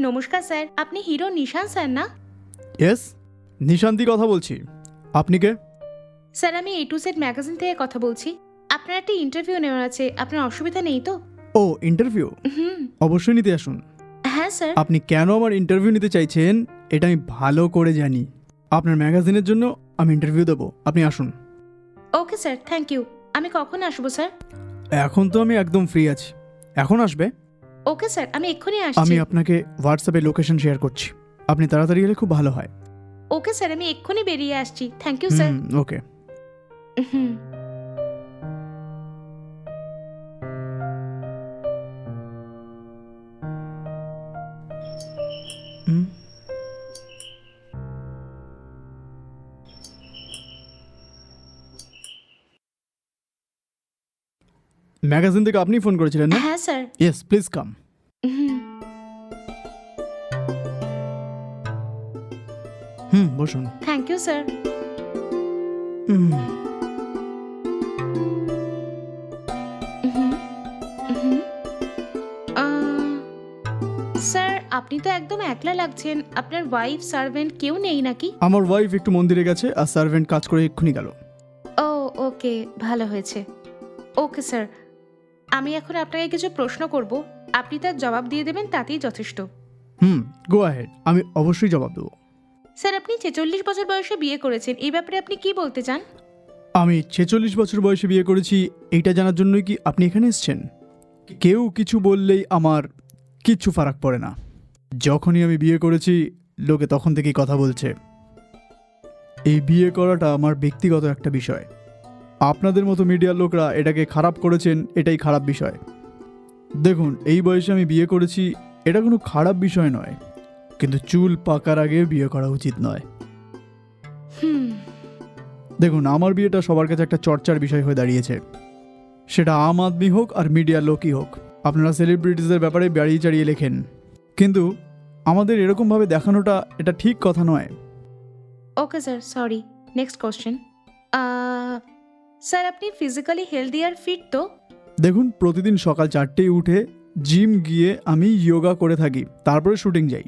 নমস্কার স্যার আপনি hero Nishan sir না? ইয়েস নিশান্তি কথা বলছি। আপনি কে? স্যার আমি এ টু সেট ম্যাগাজিন থেকে কথা বলছি। আপনার একটা ইন্টারভিউ নেওয়ার আছে আপনার অসুবিধা নেই তো? ও ইন্টারভিউ? হুম। অবশ্যই নিতে আসুন। হ্যাঁ স্যার। আপনি কেন আমার ইন্টারভিউ নিতে চাইছেন এটা আমি ভালো করে জানি। আপনার ম্যাগাজিনের জন্য আমি ইন্টারভিউ দেবো। আপনি আসুন। Okay sir thank you. আমি কখন আসব স্যার? এখন তো আমি একদম ফ্রি আছি। এখন আসবে? ওকে স্যার আমি এক্ষুনি আসছি। আমি আপনাকে হোয়াটসঅ্যাপে লোকেশন শেয়ার করছি। আপনি তাড়াতাড়ি এলে খুব ভালো হয়। ওকে স্যার আমি এক্ষুনি বেরিয়ে আসছি। Thank you sir okay hmm. Magazine থেকে আপনি ফোন করেছিলেন না? হ্যাঁ স্যার। ইয়েস প্লিজ কাম হুম। বসুন। থ্যাংক ইউ স্যার স্যার আপনি তো একদম একলা লাগছেন। আপনার ওয়াইফ সার্ভেন্ট কেউ নেই নাকি? আমার ওয়াইফ একটু মন্দিরে গেছে আর সার্ভেন্ট কাজ করে এক্ষুনি গেল। ও ওকে ভালো হয়েছে। ওকে স্যার আমি এখন আপনাকে কিছু প্রশ্ন করব। আপনি তার জবাব দিয়ে দেবেন তাতেই যথেষ্ট। হুম গো আহেড আমি অবশ্যই জবাব দেবো। স্যার আপনি ছেচল্লিশ বছর বয়সে বিয়ে করেছেন। এই ব্যাপারে আপনি কি বলতে চান? আমি ছেচল্লিশ বছর বয়সে বিয়ে করেছি এইটা জানার জন্যই কি আপনি এখানে এসেছেন? কেউ কিছু বললেই আমার কিচ্ছু ফারাক পড়ে না। যখনই আমি বিয়ে করেছি লোকে তখন থেকেই কথা বলছে। এই বিয়ে করাটা আমার ব্যক্তিগত একটা বিষয়। আপনাদের মতো মিডিয়ার লোকরা এটাকে খারাপ করেছেন এটাই খারাপ বিষয়। দেখুন এই বয়সে আমি বিয়ে করেছি এটা কোনো খারাপ বিষয় নয় কিন্তু চুল পাকার আগে বিয়ে করা উচিত নয়। দেখুন আমার বিয়েটা সবার কাছে একটা চর্চার বিষয় হয়ে দাঁড়িয়েছে। সেটা আম আদমি হোক আর মিডিয়ার লোকই হোক আপনারা সেলিব্রিটিসদের ব্যাপারে বাড়িয়ে চাড়িয়ে লেখেন। কিন্তু আমাদের এরকমভাবে দেখানোটা এটা ঠিক কথা নয়। Okay sir sorry next question sir আপনি ফিজিক্যালি হেলদি আর ফিট তো? দেখুন প্রতিদিন সকাল চারটেয় উঠে জিম গিয়ে আমি যোগা করে থাকি তারপরে শুটিং যাই।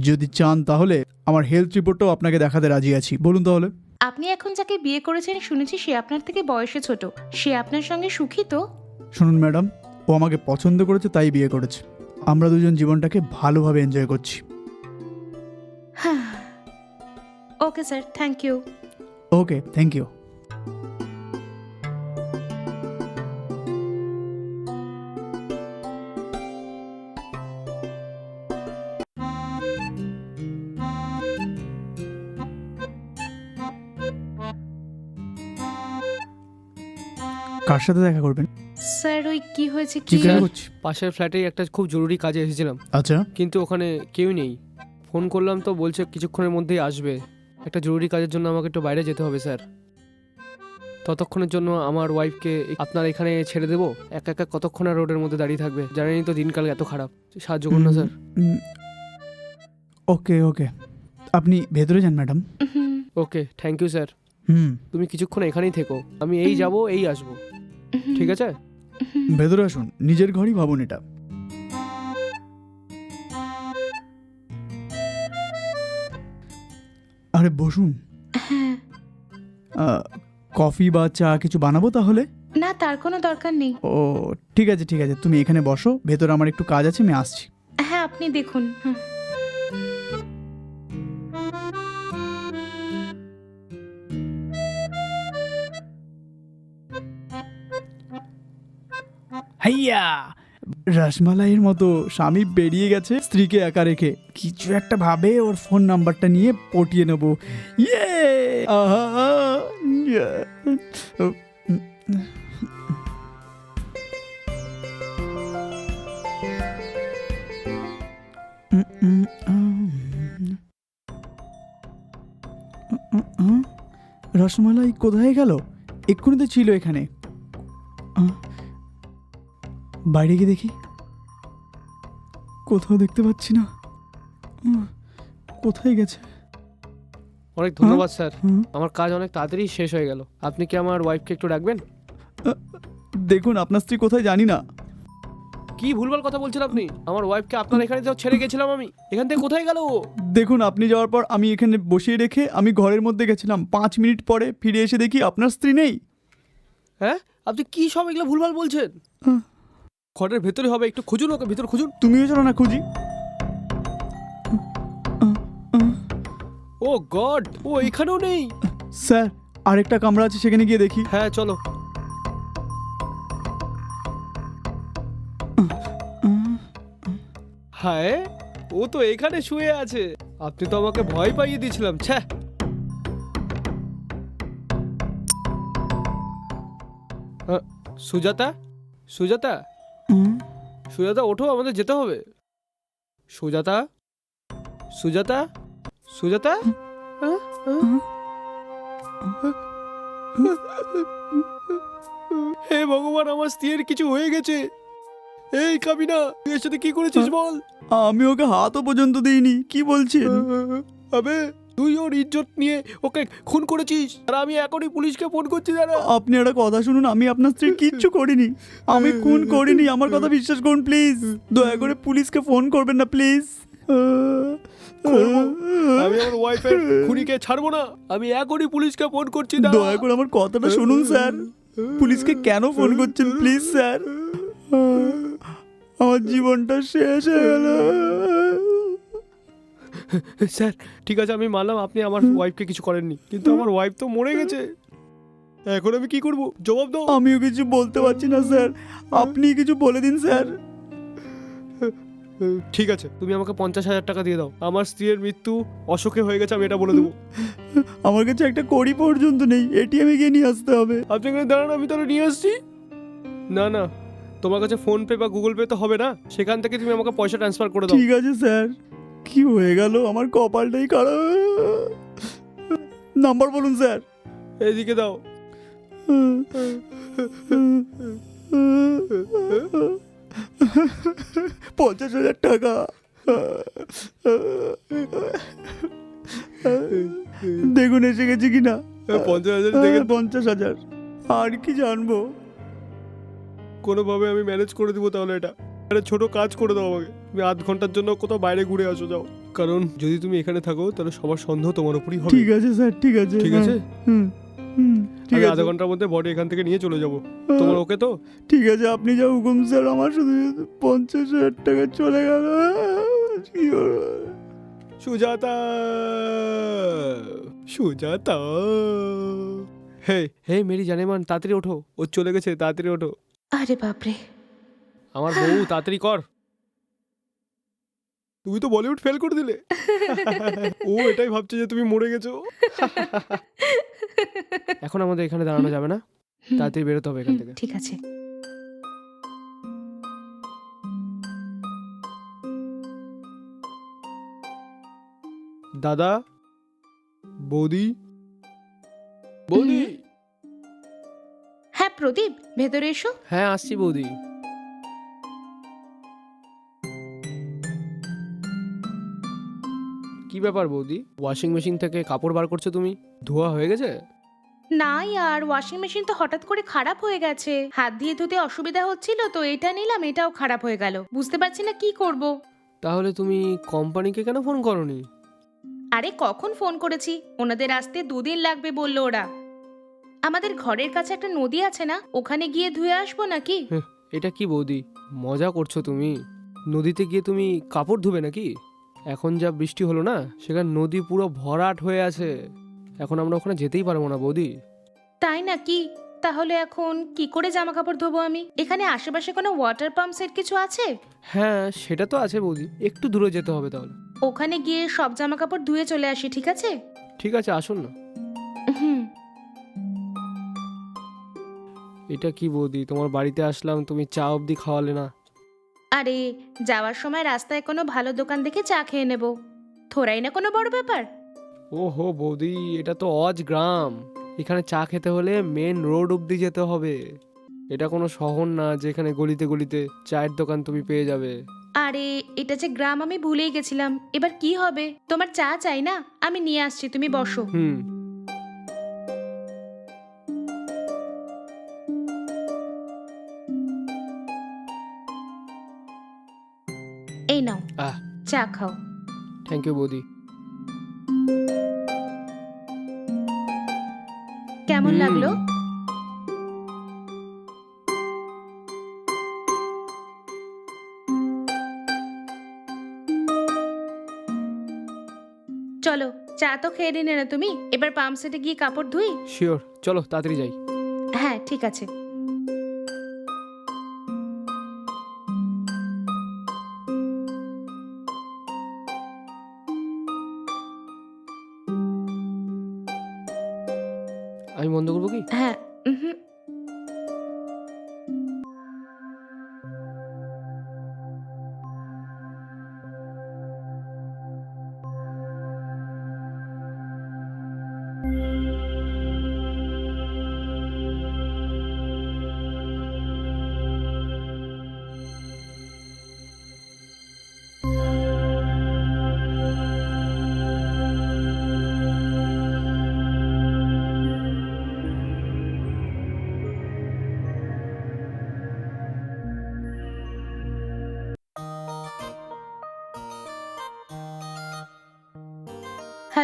যদি চান তাহলে আমার হেলথ রিপোর্টটাও আপনাকে দেখাতে রাজি আছি। বলুন তাহলে। আপনি এখন যাকে বিয়ে করেছেন শুনেছি সে আপনার থেকে বয়সে ছোট। সে আপনার সঙ্গে সুখী তো? শুনুন ম্যাডাম ও আমাকে পছন্দ করেছে তাই বিয়ে করেছে। আমরা দুজন জীবনটাকে ভালোভাবে এনজয় করছি। Okay sir thank you okay thank you কার সাথে দেখা করবেন? স্যার ওই কি হয়েছে কি করছি পাশের ফ্ল্যাটেই একটা খুব জরুরি কাজে এসেছিলাম। আচ্ছা। কিন্তু ওখানে কেউ নেই। ফোন করলাম তো বলছে কিছুক্ষণের মধ্যেই আসবে। একটা জরুরি কাজের জন্য আমাকে একটু বাইরে যেতে হবে স্যার। ততক্ষণের জন্য আমার ওয়াইফকে আপনার এখানে ছেড়ে দেবো? একা একা কতক্ষণ আর রোডের মধ্যে দাঁড়িয়ে থাকবে? জানেনই তো দিনকাল এত খারাপ। সাহায্য করুন না স্যার। ওকে ওকে। আপনি ভেতরে যান madam. Okay thank you sir. হুম। তুমি কিছুক্ষণ এখানেই থেকো। আমি এই যাব এই আসব। ঠিক আছে? ভেতরে আসুন নিজের ঘরই ভাবুন এটা। আরে বসুন। হ্যাঁ। কফি বা চা কিছু বানাবো তাহলে? না তার কোনো দরকার নেই। ও ঠিক আছে ঠিক আছে তুমি এখানে বসো ভেতরে আমার একটু কাজ আছে আমি আসছি। হ্যাঁ আপনি দেখুন হুম। হাইয়া! রসমালাইয়ের মতো স্বামী বেরিয়ে গেছে স্ত্রীকে একা রেখে। কিছু একটা ভাবে ওর ফোন নাম্বারটা নিয়ে পটিয়ে নেব। ইয়ে! রসমালাই কোথায় গেল? এক্ষুনি তো ছিল এখানে। বাইরে গিয়ে দেখি। কোথাও দেখতে পাচ্ছি না। কোথায় গেছে? অনেক ধন্যবাদ স্যার। আমার কাজ অনেক তাড়াতাড়ি শেষ হয়ে গেল। আপনি কি আমার ওয়াইফকে একটু ডাকবেন? দেখুন আপনার স্ত্রী কোথায় জানি না। কি কি ভুলভাল কথা বলছেন আপনি? আমার ওয়াইফকে আপনার এখানে তো ছেড়ে গেছিলাম আমি। এখান থেকে কোথায় গেল ও? দেখুন আপনি যাওয়ার পর আমি এখানে বসিয়ে রেখে আমি ঘরের মধ্যে গেছিলাম। পাঁচ মিনিট পরে ফিরে এসে দেখি আপনার স্ত্রী নেই। হ্যাঁ? আপনি কি সব এগুলো ভুলভাল বলছেন? ঘরের ভেতরে হবে একটু খুঁজুন ওকে ভেতর খুঁজুন। তুমিও চলো না খুঁজি। ও গড ও এখানেও নেই। স্যার আরেকটা কামরা আছে সেখানে গিয়ে দেখি। হ্যাঁ চলো। হায় ও তো এখানে শুয়ে আছে। আপনি তো আমাকে ভয় পাইয়ে দিয়েছিলাম ছ্যা। সুজাতা সুজাতা সুজাতা ওঠো আমাদের যেতে হবে। সুজাতা? সুজাতা? সুজাতা। হে ভগবান আমার স্ত্রীর কিছু হয়ে গেছে। এই কাবিনা তুই এর সাথে কি করেছিস বল? আমি ওকে হাতও পর্যন্ত দিইনি কি বলছেন? আবে তুই ওর ইজ্জত নিয়ে ওকে খুন করেছিস? আর আমি এখনই পুলিশকে ফোন করছি দাঁড়া আপনি একটা কথা শুনুন আমি আপনার স্ত্রী কিচ্ছু করিনি। আমি খুন করিনি আমার কথা বিশ্বাস করুন প্লিজ। দয়া করে পুলিশকে ফোন করবেন না প্লিজ। আমি আমার ওয়াইফের খুনিকে ছাড়বো না। আমি এখনই পুলিশকে ফোন করছি। দয়া করে আমার কথাটা শুনুন স্যার। পুলিশকে কেন ফোন করছেন প্লিজ স্যার? আমার জীবনটা শেষ হয়ে গেল। স্যার ঠিক আছে আমি মানলাম আপনি আমার ওয়াইফকে কিছু করেননি কিন্তু আমার ওয়াইফ তো মরে গেছে। এখন আমি কি করব? জবাব দাও। আমিও কিছু বলতে পারছি না স্যার। আপনি কিছু বলে দিন স্যার। ঠিক আছে তুমি আমাকে পঞ্চাশ হাজার টাকা দিয়ে দাও। আমার স্ত্রীর মৃত্যু অশোকে হয়ে গেছে আমি এটা বলে দেবো। আমার কাছে একটা কড়ি পর্যন্ত নেই এটিএমে গিয়ে নিয়ে আসতে হবে। আপনি এখানে দাঁড়ান আমি তাহলে নিয়ে আসছি। না না তোমার কাছে ফোন পে বা গুগল পে তো হবে না। সেখান থেকে তুমি আমাকে পয়সা ট্রান্সফার করে দাও। ঠিক আছে স্যার। কি হয়ে গেল? আমার কপালটাই খারাপ। নাম্বার বলুন স্যার। এদিকে দাও। পঞ্চাশ হাজার টাকা। দেখুন এসে গেছে কিনা? পঞ্চাশ হাজার থেকে পঞ্চাশ হাজার। আর কি জানব? কোনোভাবে আমি ম্যানেজ করে দিব তাহলে এটা। একটা ছোট কাজ করে দাও আমাকে। তুমি আধ ঘণ্টার জন্য কোথাও বাইরে ঘুরে আসো যাও। কারণ যদি তুমি এখানে থাকো তাহলে সবার সন্দেহ তোমার উপরই হবে। ঠিক আছে স্যার ঠিক আছে ঠিক আছে? হুম হুম ঠিক আছে। আধা ঘণ্টার মধ্যে বডি এখান থেকে নিয়ে চলে যাব। তোমার ওকে তো? ঠিক আছে আপনি যা হুকুম স্যার আমার শুধু শুধু পঞ্চাশ হাজার টাকা চলে গেল। কি সুজাতা সুজাতা। হে হে মেরি জানেমান তাড়াতাড়ি ওঠো। ও চলে গেছে তাড়াতাড়ি ওঠো। আরে বাপরে। আমার বউ তাড়াতাড়ি কর। তুমি তো বলিউড ফেল করে দিলে। ও এটাই ভাবছে যে তুমি মরে গেছো। এখন আমাদের এখানে দাঁড়ানো যাবে না। হুম, তাড়াতাড়ি বেরোতে হবে এখান হুম, থেকে। ঠিক আছে। দাদা বৌদি বৌদি। হ্যাঁ প্রদীপ ভেতরে এসো। হ্যাঁ আসছি বৌদি। কি ব্যাপার বৌদি? ওয়াশিং মেশিন থেকে কাপড় বার করছ তুমি? ধোয়া হয়ে গেছে? না আর ওয়াশিং মেশিন তো হঠাৎ করে খারাপ হয়ে গেছে। হাত দিয়ে ধুতে অসুবিধা হচ্ছিল তো এটা নিলাম এটাও খারাপ হয়ে গেল। বুঝতে পারছি না কি করব। তাহলে তুমি কোম্পানিকে কেন ফোন করনি? আরে কখন ফোন করেছি? ওনাদের আসতে দুদিন লাগবে বলল ওরা। আমাদের ঘরের কাছে একটা নদী আছে না? ওখানে গিয়ে ধুয়ে আসব নাকি? এটা কি বৌদি? মজা করছ তুমি। নদীতে গিয়ে তুমি কাপড় ধুবে নাকি? এখন যা বৃষ্টি হলো না সেখানে নদী পুরো ভরাট হয়ে আছে। এখন আমরা ওখানে যেতেই পারব না বৌদি। তাই নাকি? তাহলে এখন কি করে জামা কাপড় ধোবো আমি? এখানে আশেপাশে কোনো ওয়াটার পাম্প সেট কিছু আছে? হ্যাঁ সেটা তো আছে বৌদি। একটু দূরে যেতে হবে তাহলে। ওখানে গিয়ে সব জামা কাপড় ধুয়ে চলে আসি ঠিক আছে? ঠিক আছে আসুন না। হুম। এটা কি বৌদি? তোমার বাড়িতে আসলাম তুমি চা অবধি খাওয়ালে না। আরে যাওয়ার সময় রাস্তায় কোনো ভালো দোকান দেখে চা খেয়ে নেব। থোড়াই না কোনো বড় ব্যাপার? ওহো বৌদি এটা তো অজ গ্রাম। এখানে চা খেতে হলে মেন রোড অবধি যেতে হবে। এটা কোনো শহর না যেখানে গলিতে গলিতে চায়ের দোকান তুমি পেয়ে যাবে। আরে এটা যে গ্রাম আমি ভুলেই গেছিলাম। এবার কি হবে? তোমার চা চাই না? আমি নিয়ে আসছি তুমি বসো। হুম। চা খাও। থ্যাংক ইউ বৌদি। কেমন লাগল? চলো চা তো খেয়ে নিলে না তুমি? এবার পাম্প সেটে গিয়ে কাপড় ধুই? শিওর চলো তাড়াতাড়ি যাই। হ্যাঁ ঠিক আছে। আমি বন্ধ করব কি হ্যাঁ উহুম।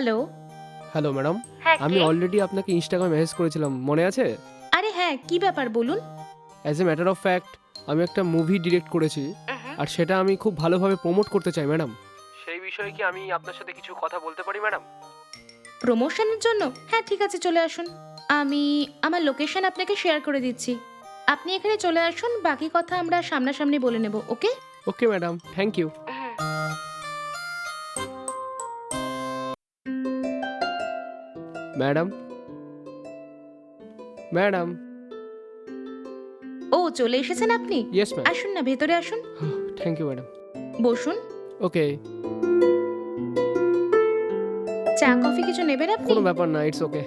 হ্যালো হ্যালো ম্যাডাম হ্যাঁ আমি অলরেডি আপনাকে ইনস্টাগ্রামে মেসেজ করেছিলাম মনে আছে? আরে হ্যাঁ কি ব্যাপার বলুন? As a matter of fact আমি একটা মুভি ডিরেক্ট করেছি আর সেটা আমি খুব ভালোভাবে প্রমোট করতে চাই ম্যাডাম সেই বিষয়ে কি আমি আপনার সাথে কিছু কথা বলতে পারি ম্যাডাম প্রমোশনের জন্য? হ্যাঁ ঠিক আছে চলে আসুন। আমি আমার লোকেশন আপনাকে শেয়ার করে দিচ্ছি। আপনি এখানে চলে আসুন বাকি কথা আমরা সামনাসামনি বলে নেব okay okay madam thank you madam madam ও চলে এসেছেন আপনি? ইয়েস ম্যাম আসুন না ভেতরে আসুন। থ্যাংক ইউ ম্যাডাম বসুন। ওকে চা কফি কিছু নেবেন আপনি? কোনো ব্যাপার না ইটস ওকে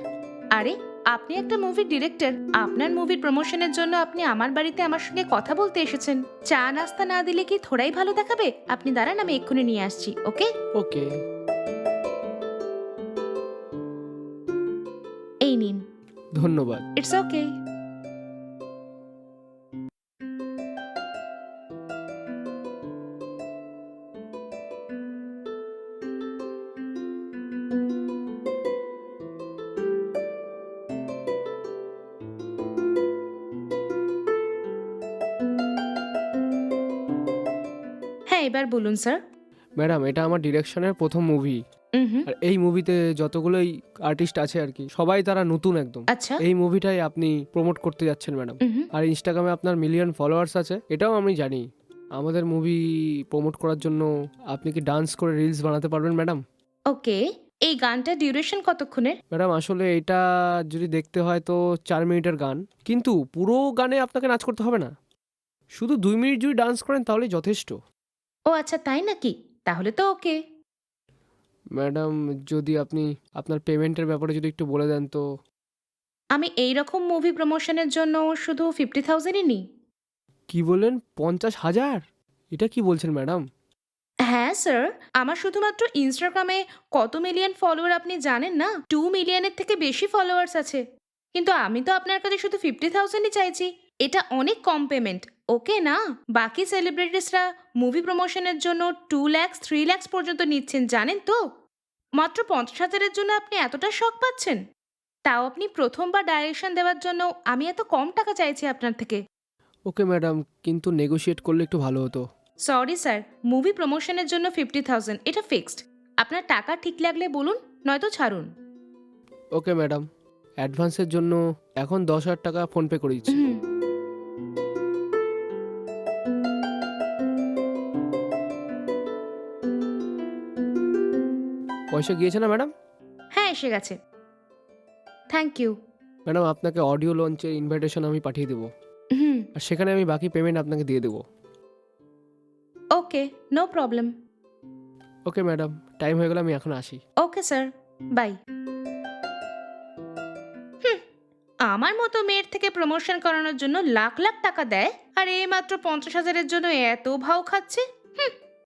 আরে আপনি একটা মুভির ডিরেক্টর আপনার মুভির প্রমোশনের জন্য আপনি আমার বাড়িতে আমার সঙ্গে কথা বলতে এসেছেন। চা নাস্তা না দিলে কি থোড়াই ভালো দেখাবে? আপনি দাঁড়ান আমি এক্ষুনি নিয়ে আসছি ওকে ওকে ধন্যবাদ। ইটস ওকে হ্যাঁ এবার বলুন স্যার ম্যাডাম এটা আমার ডিরেকশনের প্রথম মুভি হুম আর এই মুভিতে যতগুলোই আর্টিস্ট আছে আর কি সবাই তারা নতুন একদম। আচ্ছা। এই মুভিটাই আপনি প্রমোট করতে যাচ্ছেন ম্যাডাম হুম আর ইনস্টাগ্রামে আপনার মিলিয়ন ফলোয়ার্স আছে এটাও আমি জানি। আমাদের মুভি প্রমোট করার জন্য আপনি কি ডান্স করে রিলস বানাতে পারবেন ম্যাডাম ওকে এই গানটা ডিউরেশন কতক্ষণের? ম্যাডাম আসলে এটা যদি দেখতে হয় তো চার মিনিটের গান। কিন্তু পুরো গানে আপনাকে নাচ করতে হবে না। শুধু দুই মিনিট যদি ডান্স করেন তাহলেই যথেষ্ট। ও আচ্ছা তাই নাকি? তাহলে তো ওকে ম্যাডাম যদি আপনি আপনার পেমেন্টের ব্যাপারে যদি একটু বলে দেন তো। আমি এই রকম মুভি প্রমোশনের জন্য শুধু ফিফটি থাউজেন্ডই নিই কি বললেন? পঞ্চাশ হাজার? এটা কি বলছেন ম্যাডাম? হ্যাঁ স্যার আমার শুধুমাত্র ইনস্টাগ্রামে কত মিলিয়ন ফলোয়ার আপনি জানেন না? টু মিলিয়নের থেকে বেশি ফলোয়ার্স আছে। কিন্তু আমি তো আপনার কাছে শুধু ফিফটি থাউজেন্ডই চাইছি। এটা অনেক কম পেমেন্ট ওকে না? বাকি সেলিব্রিটিসরা মুভি প্রমোশনের জন্য টু ল্যাক্স থ্রি ল্যাক্স পর্যন্ত নিচ্ছেন জানেন তো? মাত্র পঞ্চাশ হাজারের জন্য আপনি এতটা শখ পাচ্ছেন? তাও আপনি প্রথমবার ডাইরেকশন দেওয়ার জন্য আমি এত কম টাকা চাইছি আপনার থেকে। ওকে ম্যাডাম কিন্তু নেগোশিয়েট করলে একটু ভালো হতো। সরি স্যার মুভি প্রমোশনের জন্য ফিফটি থাউজেন্ড এটা ফিক্সড। আপনার টাকা ঠিক লাগলে বলুন নয়তো ছাড়ুন। ওকে ম্যাডাম অ্যাডভান্সের জন্য এখন দশ হাজার টাকা ফোনপে করে দিচ্ছি। পয়সা গিয়েছে না ম্যাডাম? হ্যাঁ এসে গেছে। থ্যাংক ইউ ম্যাডাম আপনাকে অডিও লঞ্চের ইনভাইটেশন আমি পাঠিয়ে দেবো। হুম। আর সেখানে আমি বাকি পেমেন্ট আপনাকে দিয়ে দেবো। Okay no problem okay madam time হয়ে গেলে আমি এখন আসি। ওকে স্যার বাই আমার মতো মেয়ের থেকে প্রমোশন করানোর জন্য লাখ লাখ টাকা দেয় আর এই মাত্র পঞ্চাশ হাজারের জন্য এত ভাও খাচ্ছে?